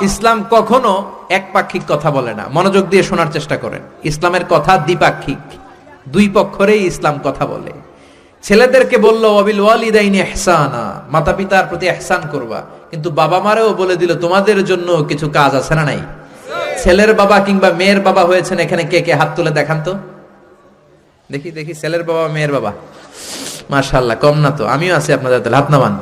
ইসলাম কখনো একপাক্ষিক কথা বলে না। মনোযোগ দিয়ে শোনার চেষ্টা করেন। ইসলামের কথা দ্বিপাক্ষিক। দুই পক্ষরেই ইসলাম কথা বলে। ছেলেদেরকে বলল, অবিল ওয়ালিদাইনি এহসানা মাতা পিতার প্রতি এহসান করবা। কিন্তু বাবা মারেও বলে দিল, তোমাদের জন্য কিছু কাজ আছে না নাই? ছেলের বাবা কিংবা মেয়ের বাবা হয়েছেন এখানে কে কে? হাত তুলে দেখান তো। দেখি দেখি, ছেলের বাবা, মেয়ের বাবা। মাশাল্লাহ কম না তো। আমিও আছি আপনাদের হাত নামান।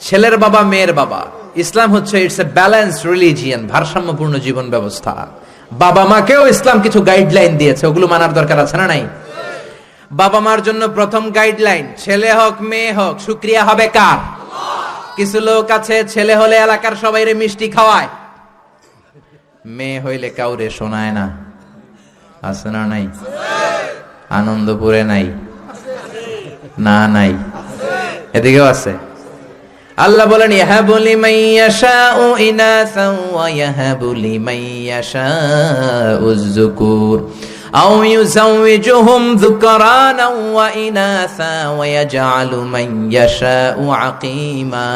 ছেলের বাবা, মেয়ের বাবা। ইসলাম হচ্ছে ইটস এ ব্যালেন্স রিলিজিয়ান ভারসাম্যপূর্ণ জীবন ব্যবস্থা। বাবা মাকেও ইসলাম কিছু গাইডলাইন দিয়েছে, ওগুলো মানার দরকার আছে না নাই? বাবা মার জন্য প্রথম গাইডলাইন ছেলে হোক, মেয়ে হোক শুক্রিয়া হবে কার? কিছু লোক আছে, ছেলে হলে এলাকার সবাইরে মিষ্টি খাওয়ায়। মেয়ে হইলে কাউরে শোনায় না। আছে না নাই? আনন্দপুরে নাই। না নাই? এদিকেও আছে। আল্লাহ বলেন, ইয়াহাবু লিমাইয়াশাউ ইনাসা ওয়া ইয়াহাবু লিমাইয়াশাউ যুকুর। আও ইউযাওয়িজুহুম যুকরানা ওয়া ইনাসা ওয়া ইয়াজআলু মান ইয়াশাউ আকীমা।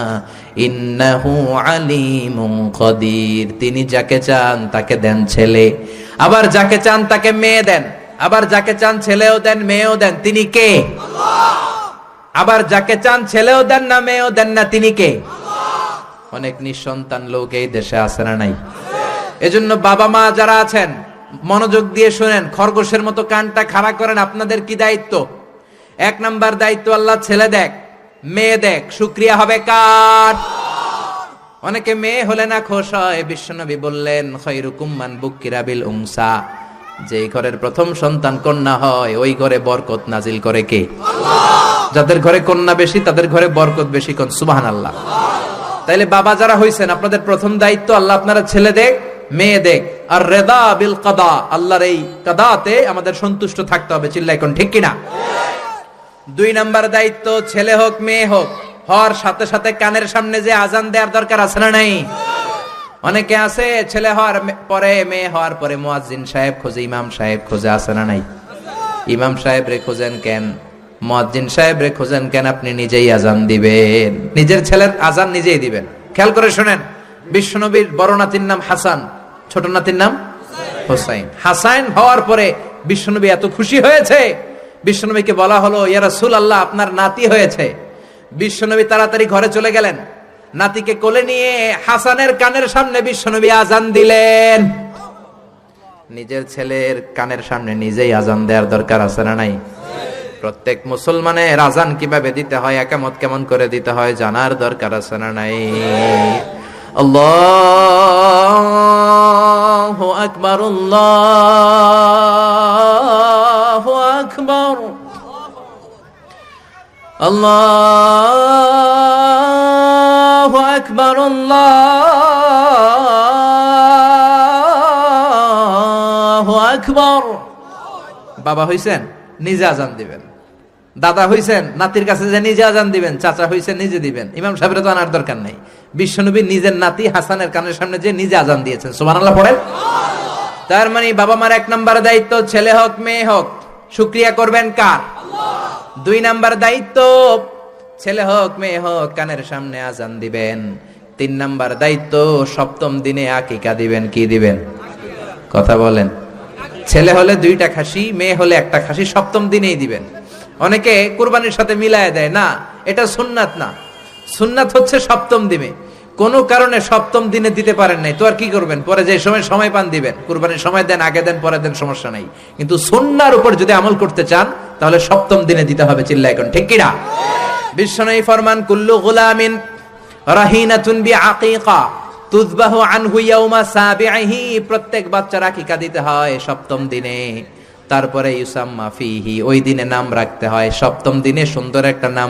ইন্নাহু আলিমুন কদির তিনি যাকে চান তাকে দেন ছেলে। আবার যাকে চান তাকে মেয়ে দেন। আবার যাকে চান ছেলেও দেন, মেয়েও দেন। তিনি কে? আবার যাকে চান ছেলেও দেন না, মেয়েও দেন না, তিনি কে? অনেক নিঃসন্তান লোক এই দেশে আছে না নাই? এজন্য বাবা মা যারা আছেন, মনোযোগ দিয়ে শোনেন, খরগোশের মতো কানটা খাড়া করেন, আপনাদের কি দায়িত্ব? এক নাম্বার দায়িত্ব আল্লাহ, ছেলে দেখ, মেয়ে দেখ শুক্রিয়া হবে কার? অনেকে মেয়ে হলে না খোশ হয়, বিশ্বনবী বললেন, খৈরুকুম মান বুকিরাবিল উংসা। যে ঘরের প্রথম সন্তান কন্যা হয়, ওই ঘরে বরকত নাজিল করে কে? যাদের ঘরে কন্যা বেশি, তাদের ঘরে বরকত বেশি কোন? সুবাহান আল্লাহ তাইলে বাবা যারা হইছেন, আপনাদের প্রথম দায়িত্ব আল্লাহ আপনারা ছেলে দেখ, মেয়ে দেখ। আর রেদা বিল কাদা, আল্লাহর এই কাদাতে আমাদের সন্তুষ্ট থাকতে হবে চিল্লাই কোন ঠিক কিনা? দুই নাম্বার দায়িত্ব, ছেলে হোক, মেয়ে হোক, হওয়ার সাথে সাথে কানের সামনে যে আজান দেওয়ার দরকার আছে না নাই? অনেকে আছে, ছেলে হওয়ার পরে, মেয়ে হওয়ার পরে মুয়াজ্জিন সাহেব খোঁজে, ইমাম সাহেব খোঁজে, আছে না নাই? ইমাম সাহেব রে খোঁজেন কেন? মুয়াজ্জিন সাহেব রে খোঁজেন কেন আপনি নিজেই আজান দিবেন? নিজের ছেলের আজান নিজেই দিবেন। খেয়াল করে শুনেন, বিশ্বনবীর বড় নাতির নাম হাসান, ছোট নাতির নাম হোসাইন। হাসাইন হওয়ার পরে বিশ্বনবী এত খুশি হয়েছে, বিশ্বনবীকে বলা হলো, ইয়া রাসূল আল্লাহ আপনার নাতি হয়েছে। বিশ্বনবী তাড়াতাড়ি ঘরে চলে গেলেন। নাতিকে কোলে নিয়ে হাসানের কানের সামনে বিশ্বনবী আজান দিলেন। নিজের ছেলের কানের সামনে নিজেই আজান দেওয়ার দরকার আছে না নাই? প্রত্যেক মুসলমানের আজান কীভাবে দিতে হয়, একামত কেমন করে দিতে হয়, জানার দরকার আছে না নাই? আল্লাহু আকবার আল্লাহু আকবার। আল্লাহু আকবার আল্লাহু আকবার। বাবা হইছেন, নিজে আজান দিবেন। দাদা হইছেন, নাতির কাছে যে নিজে আজান দিবেন, চাচা হইছেন, নিজে দিবেন। ইমাম সাহেবের তো আনার দরকার নাই। বিশ্বনবী নিজের নাতি হাসানের কানের সামনে যে নিজে আজান দিয়েছেন। সুবহানাল্লাহ পড়েন। তার মানে বাবা মার এক নাম্বার দায়িত্ব ছেলে হোক, মেয়ে হোক, শুক্রিয়া করবেন কার? দুই নাম্বার দায়িত্ব ছেলে হোক, মেয়ে হোক, কানের সামনে আজান দিবেন। তিন নাম্বার দায়িত্ব সপ্তম দিনে আকিকা দিবেন, কি দিবেন? কথা বলেন। ছেলে হলে দুইটা খাসি, মেয়ে হলে একটা খাসি, সপ্তম দিনেই দিবেন। অনেকে কুরবানির সাথে মিলায় দেয়, না, এটা সুন্নাত না। সুন্নাত হচ্ছে সপ্তম দিনে। কোনো কারণে সপ্তম দিনে দিতে পারেন নাই, তো আর কি করবেন? পরে যে সময় সময় পান দিবেন। কুরবানির সময় দেন, আগে দেন, পরে দেন, সমস্যা নাই। কিন্তু সুন্নার উপর যদি আমল করতে চান, তাহলে সপ্তম দিনে দিতে হবে চিল্লা এখন ঠিক কিনা বিশ্বনয়ী ফরমান, কুল্লু গুলামিন রাহিনাতুন বি আকিকা তুজবাহু আনহু ইয়াউমা সাবিহি প্রত্যেক বাচ্চার আকিকা দিতে হয় সপ্তম দিনে। তারপরে ইউসাম্মা ফিহি ওই দিনে নাম রাখতে হয়। সপ্তম দিনে সুন্দর একটা নাম